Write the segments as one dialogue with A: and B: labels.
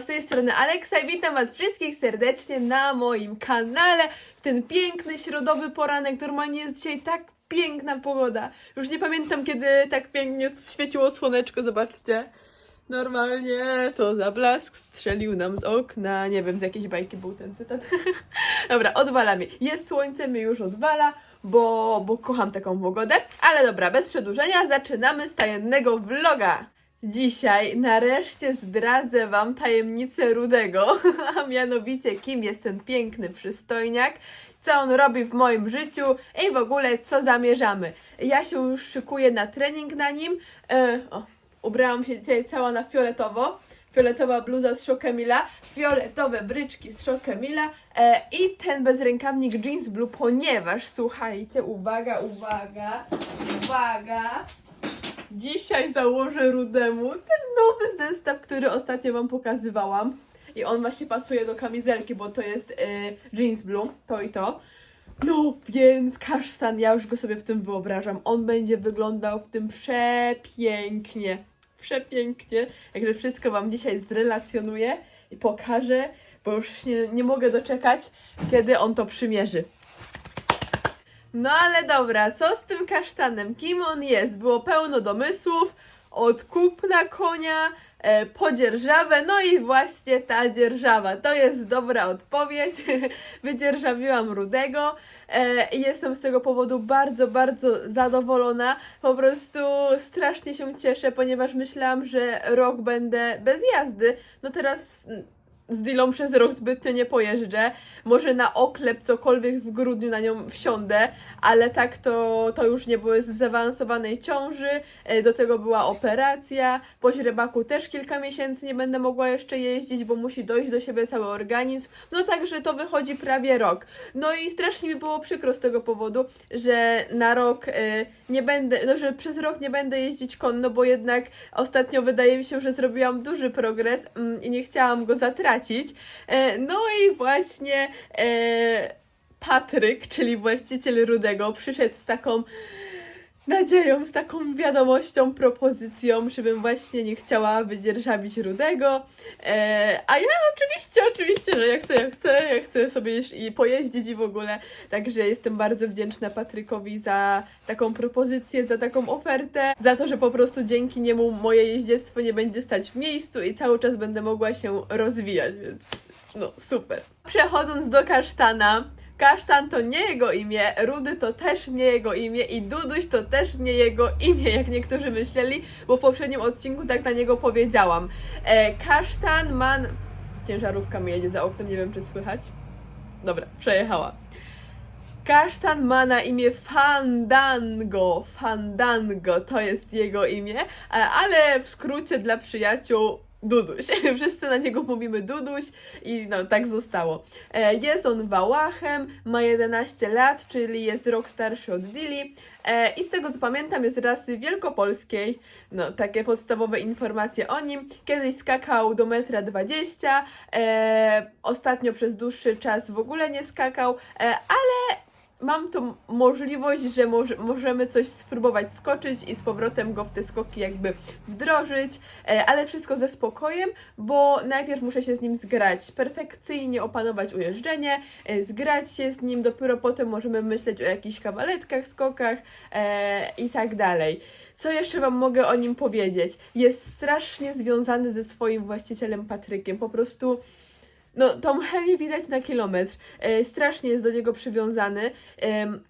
A: Z tej strony Aleksa i witam Was wszystkich serdecznie na moim kanale w ten piękny środowy poranek. Normalnie jest dzisiaj tak piękna pogoda. Już nie pamiętam, kiedy tak pięknie świeciło słoneczko, zobaczcie. Normalnie, co za blask strzelił nam z okna. Nie wiem, z jakiejś bajki był ten cytat. dobra, odwalamy. Jest słońce, mi już odwala, bo, bo kocham taką pogodę. Ale dobra, bez przedłużenia zaczynamy z tajemnego vloga. Dzisiaj nareszcie zdradzę Wam tajemnicę Rudego, a mianowicie kim jest ten piękny przystojniak, co on robi w moim życiu i w ogóle co zamierzamy. Ja się już szykuję na trening na nim. E, o, ubrałam się dzisiaj cała na fioletowo. Fioletowa bluza z Szokemila, fioletowe bryczki z Szokemila e, i ten bezrękawnik jeans blue, ponieważ słuchajcie, uwaga, uwaga, uwaga, Dzisiaj założę Rudemu ten nowy zestaw, który ostatnio Wam pokazywałam. I on właśnie pasuje do kamizelki, bo to jest y, jeans blue, to i to. No, więc kasztan, ja już go sobie w tym wyobrażam. On będzie wyglądał w tym przepięknie. Przepięknie. Także wszystko Wam dzisiaj zrelacjonuję i pokażę, bo już nie, nie mogę doczekać, kiedy on to przymierzy. No ale dobra, co z tym kasztanem? Kim on jest? Było pełno domysłów, od kupna konia, e, po dzierżawę, no i właśnie ta dzierżawa. To jest dobra odpowiedź. Wydzierżawiłam Rudego e, i jestem z tego powodu bardzo, bardzo zadowolona. Po prostu strasznie się cieszę, ponieważ myślałam, że rok będę bez jazdy. No teraz z Dilą przez rok zbytnio nie pojeżdżę. Może na oklep cokolwiek w grudniu na nią wsiądę, ale tak to, to już nie było jest w zaawansowanej ciąży. e, Do tego była operacja. Po źrebaku też kilka miesięcy nie będę mogła jeszcze jeździć, bo musi dojść do siebie cały organizm. No także to wychodzi prawie rok. No i strasznie mi było przykro z tego powodu, że na rok e, nie będę, no że przez rok nie będę jeździć konno, bo jednak ostatnio wydaje mi się, że zrobiłam duży progres mm, i nie chciałam go zatracić. E, No i właśnie e, Patryk, czyli właściciel Rudego, przyszedł z taką nadzieją, z taką wiadomością, propozycją, żebym właśnie nie chciała wydzierżawić Rudego. E, a ja oczywiście, oczywiście, że ja chcę, ja chcę, ja chcę sobie i pojeździć i w ogóle. Także jestem bardzo wdzięczna Patrykowi za taką propozycję, za taką ofertę, za to, że po prostu dzięki niemu moje jeździectwo nie będzie stać w miejscu i cały czas będę mogła się rozwijać, więc no super. Przechodząc do kasztana. Kasztan to nie jego imię, Rudy to też nie jego imię i Duduś to też nie jego imię, jak niektórzy myśleli, bo w poprzednim odcinku tak na niego powiedziałam. E, kasztan ma... Ciężarówka mi jedzie za oknem, nie wiem czy słychać. Dobra, przejechała. Kasztan ma na imię Fandango. Fandango to jest jego imię, e, ale w skrócie dla przyjaciół Duduś. Wszyscy na niego mówimy Duduś i no tak zostało. E, Jest on Wałachem, ma 11 lat, czyli jest rok starszy od Dili. E, I z tego co pamiętam jest rasy wielkopolskiej. No, takie podstawowe informacje o nim. Kiedyś skakał do metra 20, e, ostatnio przez dłuższy czas w ogóle nie skakał, ale mam tą możliwość, że może, możemy coś spróbować skoczyć i z powrotem go w te skoki jakby wdrożyć, e, ale wszystko ze spokojem, bo najpierw muszę się z nim zgrać, perfekcyjnie opanować ujeżdżenie, e, zgrać się z nim, dopiero potem możemy myśleć o jakichś kawaletkach, skokach e, i tak dalej. Co jeszcze Wam mogę o nim powiedzieć? Jest strasznie związany ze swoim właścicielem Patrykiem, po prostu no, tą chemię widać na kilometr. E, strasznie jest do niego przywiązany. Em,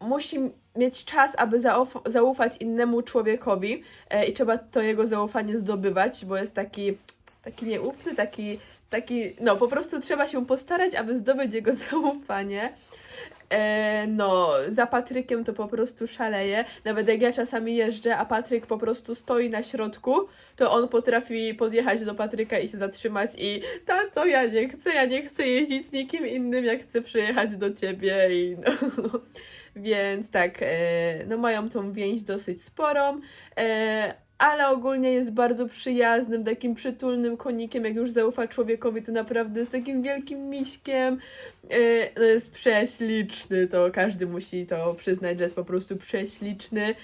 A: musi mieć czas, aby zauf- zaufać innemu człowiekowi e, i trzeba to jego zaufanie zdobywać, bo jest taki, taki nieufny, taki, taki, no po prostu trzeba się postarać, aby zdobyć jego zaufanie. E, no, za Patrykiem to po prostu szaleje. Nawet jak ja czasami jeżdżę, a Patryk po prostu stoi na środku, to on potrafi podjechać do Patryka i się zatrzymać i tato, ja nie chcę, ja nie chcę jeździć z nikim innym, ja chcę przyjechać do ciebie i no. Więc tak, e, no mają tą więź dosyć sporą. E, ale ogólnie jest bardzo przyjaznym, takim przytulnym konikiem. Jak już zaufa człowiekowi, to naprawdę jest takim wielkim miśkiem. Yy, No jest prześliczny, to każdy musi to przyznać, że jest po prostu prześliczny.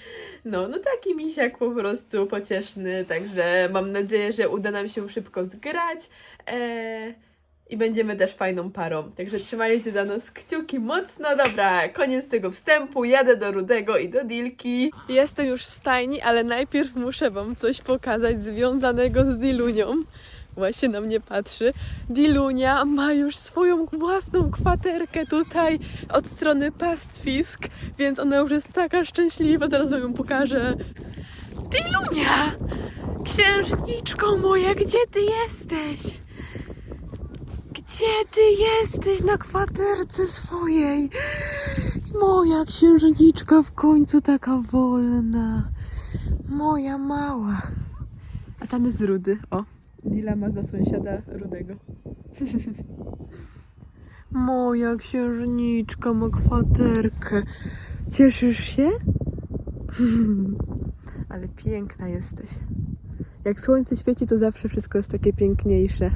A: No, no taki misiak po prostu pocieszny, także mam nadzieję, że uda nam się szybko zgrać. Eee, i będziemy też fajną parą. Także trzymajcie za nas kciuki mocno. Dobra, koniec tego wstępu. Jadę do Rudego i do Dilki. Jestem już w stajni, ale najpierw muszę Wam coś pokazać związanego z Dilunią. Właśnie na mnie patrzy. Dilunia ma już swoją własną kwaterkę tutaj od strony pastwisk, więc ona już jest taka szczęśliwa. Teraz Wam ją pokażę. Dilunia! Księżniczko moja, gdzie Ty jesteś? Gdzie ty jesteś na kwaterce swojej? Moja księżniczka w końcu taka wolna. Moja mała. A tam jest Rudy. O, Lila ma za sąsiada Rudego. Moja księżniczka ma kwaterkę. Cieszysz się? Ale piękna jesteś. Jak słońce świeci, to zawsze wszystko jest takie piękniejsze.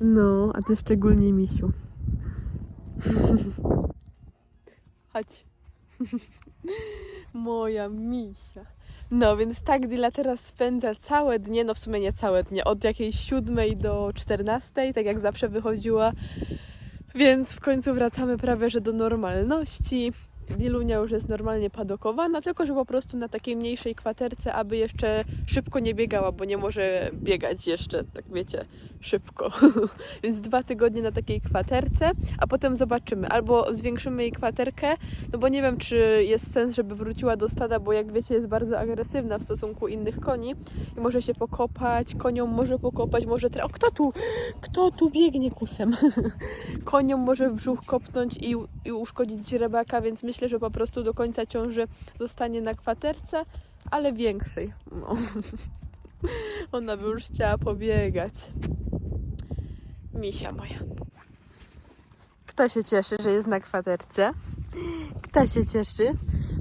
A: No, a ty szczególnie misiu. Chodź. Moja misia. No, więc tak Dila teraz spędza całe dnie, no w sumie nie całe dnie, od jakiejś siódmej do czternastej, tak jak zawsze wychodziła. Więc w końcu wracamy prawie że do normalności. Dilunia już jest normalnie padokowana, tylko że po prostu na takiej mniejszej kwaterce, aby jeszcze szybko nie biegała, bo nie może biegać jeszcze, tak wiecie, szybko. Więc dwa tygodnie na takiej kwaterce, a potem zobaczymy. Albo zwiększymy jej kwaterkę, no bo nie wiem, czy jest sens, żeby wróciła do stada, bo jak wiecie, jest bardzo agresywna w stosunku innych koni i może się pokopać, koniom może pokopać, może... Tra- o, kto tu? Kto tu biegnie kusem? Koniom może w brzuch kopnąć i, i uszkodzić rybaka, więc myślę, że po prostu do końca ciąży zostanie na kwaterce, ale większej. No. Ona by już chciała pobiegać. Misia moja. Kto się cieszy, że jest na kwaterce? Kto się cieszy?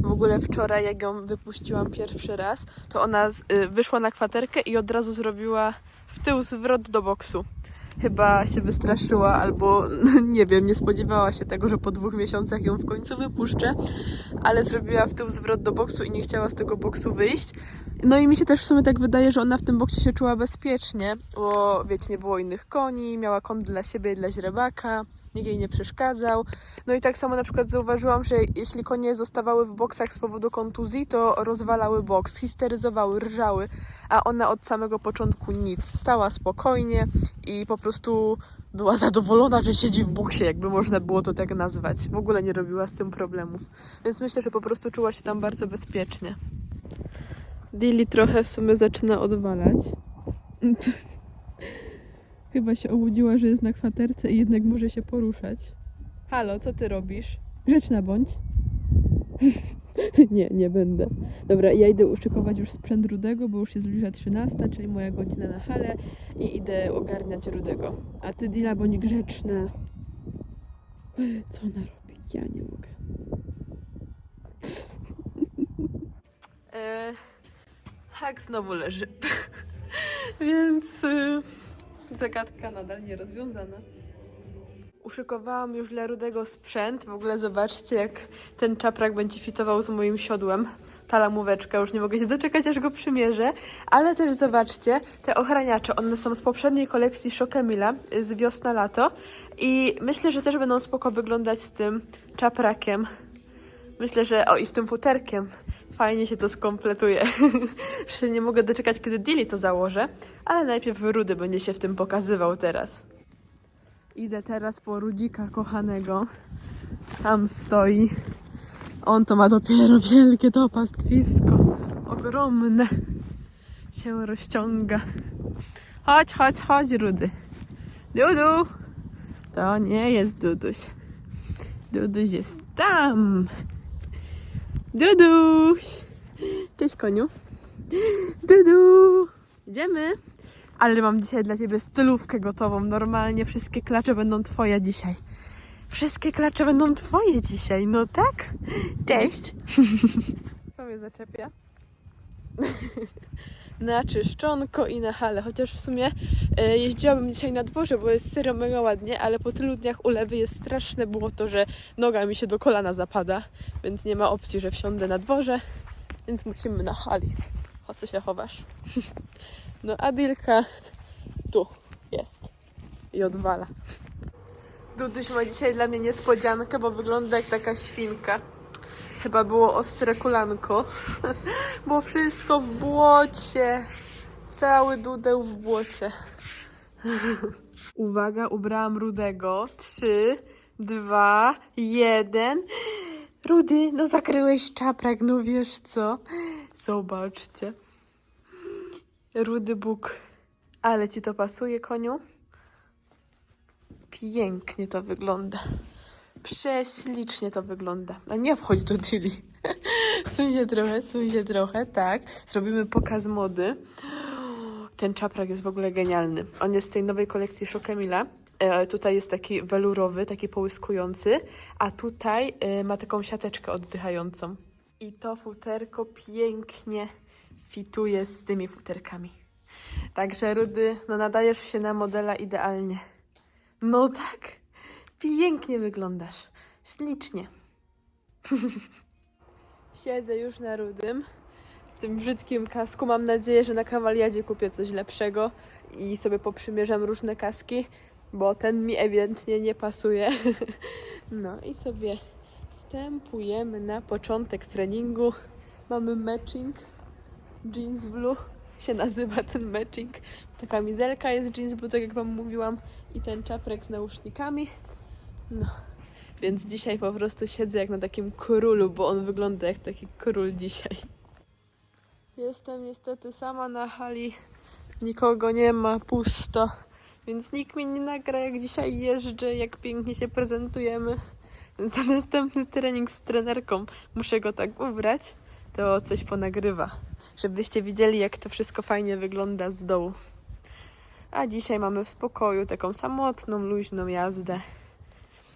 A: W ogóle wczoraj, jak ją wypuściłam pierwszy raz, to ona z, y, wyszła na kwaterkę i od razu zrobiła w tył zwrot do boksu. Chyba się wystraszyła, albo nie wiem, nie spodziewała się tego, że po dwóch miesiącach ją w końcu wypuszczę, ale zrobiła w tył zwrot do boksu i nie chciała z tego boksu wyjść. No i mi się też w sumie tak wydaje, że ona w tym boksie się czuła bezpiecznie, bo wiecie, nie było innych koni, miała kąt dla siebie i dla źrebaka, nikt jej nie przeszkadzał. No i tak samo na przykład zauważyłam, że jeśli konie zostawały w boksach z powodu kontuzji, to rozwalały boks, histeryzowały, rżały, a ona od samego początku nic. Stała spokojnie i po prostu była zadowolona, że siedzi w boksie, jakby można było to tak nazwać. W ogóle nie robiła z tym problemów. Więc myślę, że po prostu czuła się tam bardzo bezpiecznie. Dilly trochę w sumie zaczyna odwalać. Chyba się obudziła, że jest na kwaterce i jednak może się poruszać. Halo, co ty robisz? Grzeczna bądź. nie, nie będę. Dobra, ja idę uszykować już sprzęt Rudego, bo już się zbliża 13, czyli moja godzina na halę i idę ogarniać Rudego. A ty, Dila, bądź grzeczna. Co ona robi? Ja nie mogę. e, hak znowu leży. Więc y, zagadka nadal nierozwiązana. Uszykowałam już dla Rudego sprzęt. W ogóle zobaczcie, jak ten czaprak będzie fitował z moim siodłem. Ta lamóweczka, już nie mogę się doczekać, aż go przymierzę. Ale też zobaczcie, te ochraniacze, one są z poprzedniej kolekcji Szokemila, z wiosna-lato. I myślę, że też będą spoko wyglądać z tym czaprakiem. Myślę, że o i z tym futerkiem fajnie się to skompletuje. Się nie mogę doczekać, kiedy Dilly to założę, ale najpierw Rudy będzie się w tym pokazywał teraz. Idę teraz po Rudzika kochanego. Tam stoi. On to ma dopiero wielkie to pastwisko. Ogromne. Się rozciąga. Chodź, chodź, chodź, Rudy. Dudu! To nie jest Duduś. Duduś jest tam. Duduś! Cześć koniu. Dudu! Idziemy. Ale mam dzisiaj dla ciebie stylówkę gotową. Normalnie wszystkie klacze będą twoje dzisiaj. Wszystkie klacze będą twoje dzisiaj, no tak? Cześć! Co mnie zaczepia? na czyszczonko i na halę. Chociaż w sumie e, jeździłabym dzisiaj na dworze, bo jest serio mega ładnie, ale po tylu dniach ulewy jest straszne było to, że noga mi się do kolana zapada, więc nie ma opcji, że wsiądę na dworze, więc musimy na hali. O co się chowasz? No a Dilka tu jest i odwala. Duduś ma dzisiaj dla mnie niespodziankę, bo wygląda jak taka świnka. Chyba było ostre kulanko, bo wszystko w błocie. Cały dudeł w błocie. Uwaga, ubrałam rudego. Trzy, dwa, jeden. Rudy, no zakryłeś czaprak, no wiesz co? Zobaczcie. Rudy Bóg. Ale ci to pasuje, koniu? Pięknie to wygląda. Prześlicznie to wygląda. A nie wchodź do Tilly. Suń się trochę, suń się trochę, tak. Zrobimy pokaz mody. Ten czaprak jest w ogóle genialny. On jest z tej nowej kolekcji Szokemila. E, tutaj jest taki welurowy, taki połyskujący, a tutaj e, ma taką siateczkę oddychającą. I to futerko pięknie fituje z tymi futerkami. Także Rudy, no nadajesz się na modela idealnie. No tak, pięknie wyglądasz. Ślicznie. Siedzę już na rudym, w tym brzydkim kasku. Mam nadzieję, że na kawaliadzie kupię coś lepszego i sobie poprzymierzam różne kaski, bo ten mi ewidentnie nie pasuje. No i sobie wstępujemy na początek treningu. Mamy matching jeans blue się nazywa ten matching. Ta kamizelka jest jeans blue, tak jak Wam mówiłam, i ten czapek z nausznikami. No, więc dzisiaj po prostu siedzę jak na takim królu, bo on wygląda jak taki król dzisiaj. Jestem niestety sama na hali. Nikogo nie ma, pusto. Więc nikt mnie nie nagra, jak dzisiaj jeżdżę, jak pięknie się prezentujemy. Za następny trening z trenerką muszę go tak ubrać, to coś ponagrywa żebyście widzieli, jak to wszystko fajnie wygląda z dołu. A dzisiaj mamy w spokoju taką samotną, luźną jazdę.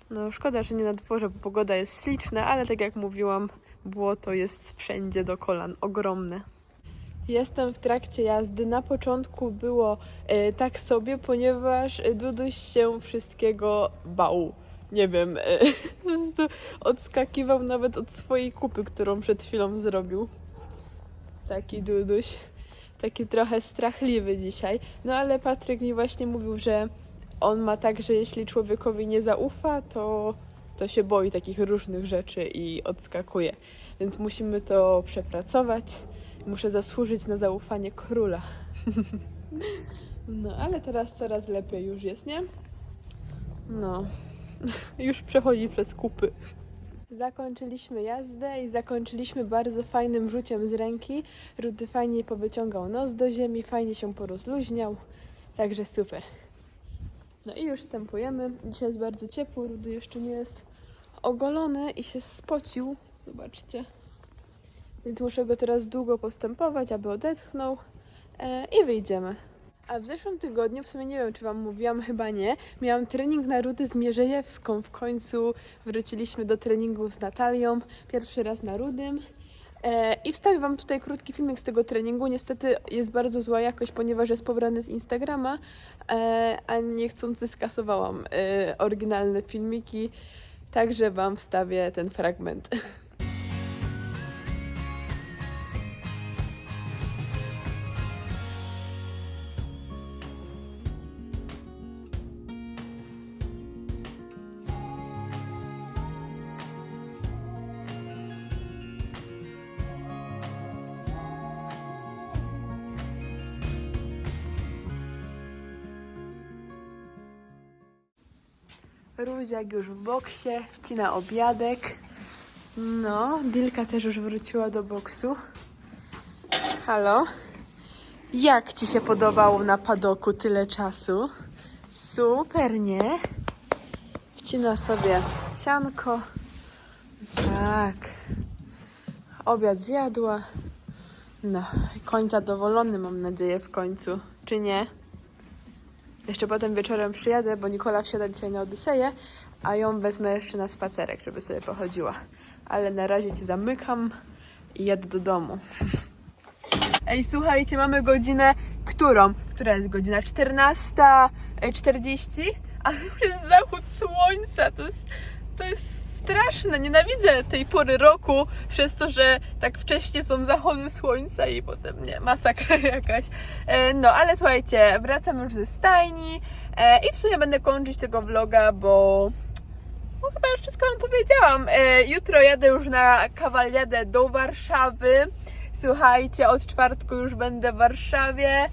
A: No szkoda, że nie na dworze, bo pogoda jest śliczna, ale tak jak mówiłam, błoto jest wszędzie do kolan, ogromne. Jestem w trakcie jazdy. Na początku było e, tak sobie, ponieważ Duduś się wszystkiego bał. Nie wiem, e, po prostu odskakiwał nawet od swojej kupy, którą przed chwilą zrobił. Taki Duduś. Taki trochę strachliwy dzisiaj. No ale Patryk mi właśnie mówił, że on ma tak, że jeśli człowiekowi nie zaufa, to, to się boi takich różnych rzeczy i odskakuje. Więc musimy to przepracować. Muszę zasłużyć na zaufanie króla. No, ale teraz coraz lepiej już jest, nie? No, już przechodzi przez kupy. Zakończyliśmy jazdę i zakończyliśmy bardzo fajnym rzuciem z ręki. Rudy fajnie powyciągał nos do ziemi, fajnie się porozluźniał. Także super. No i już wstępujemy. Dzisiaj jest bardzo ciepło, Rudy jeszcze nie jest ogolony i się spocił. Zobaczcie. Więc muszę go teraz długo postępować, aby odetchnął e, i wyjdziemy. A w zeszłym tygodniu, w sumie nie wiem, czy Wam mówiłam, chyba nie, miałam trening na Rudy z Mierzejewską. W końcu wróciliśmy do treningu z Natalią, pierwszy raz na Rudym. E, I wstawię Wam tutaj krótki filmik z tego treningu. Niestety jest bardzo zła jakość, ponieważ jest pobrany z Instagrama, e, a niechcący skasowałam e, oryginalne filmiki, także Wam wstawię ten fragment. Rudziak już w boksie, wcina obiadek. No, Dilka też już wróciła do boksu. Halo? Jak Ci się podobało na padoku tyle czasu? Super, nie? Wcina sobie sianko. Tak. Obiad zjadła. No, koń zadowolony mam nadzieję w końcu, czy nie? Jeszcze potem wieczorem przyjadę, bo Nikola wsiada dzisiaj na Odyseję, a ją wezmę jeszcze na spacerek, żeby sobie pochodziła. Ale na razie Ci zamykam i jadę do domu. Ej, słuchajcie, mamy godzinę, którą? Która jest godzina? 14.40? A już jest zachód słońca, to jest, to jest straszne, nienawidzę tej pory roku, przez to, że tak wcześnie są zachody słońca i potem, nie, masakra jakaś. E, No, ale słuchajcie, wracam już ze stajni e, i w sumie będę kończyć tego vloga, bo no chyba już wszystko Wam powiedziałam. E, jutro jadę już na kawaliadę do Warszawy. Słuchajcie, od czwartku już będę w Warszawie.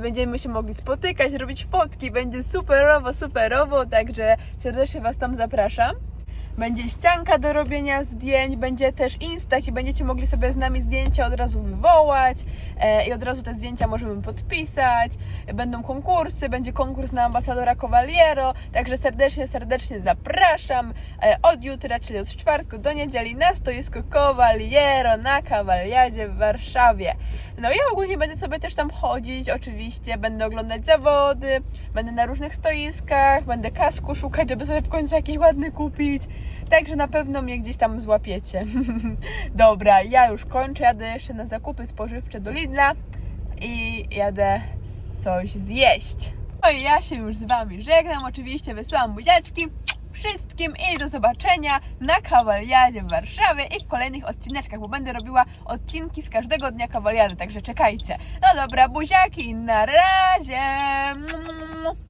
A: Będziemy się mogli spotykać, robić fotki. Będzie superowo, superowo, także serdecznie Was tam zapraszam. Będzie ścianka do robienia zdjęć, będzie też Insta i będziecie mogli sobie z nami zdjęcia od razu wywołać e, i od razu te zdjęcia możemy podpisać. Będą konkursy, będzie konkurs na ambasadora Cavaliero, także serdecznie, serdecznie zapraszam e, od jutra, czyli od czwartku do niedzieli na stoisku Cavaliero na Kawaliadzie w Warszawie. No ja ogólnie będę sobie też tam chodzić, oczywiście, będę oglądać zawody, będę na różnych stoiskach, będę kasku szukać, żeby sobie w końcu jakiś ładny kupić. Także na pewno mnie gdzieś tam złapiecie. Dobra, ja już kończę, jadę jeszcze na zakupy spożywcze do Lidla i jadę coś zjeść. No i ja się już z Wami żegnam, oczywiście wysyłam buziaczki wszystkim i do zobaczenia na kawaliadzie w Warszawie i w kolejnych odcineczkach, bo będę robiła odcinki z każdego dnia kawaliady, także czekajcie. No dobra, buziaki, na razie!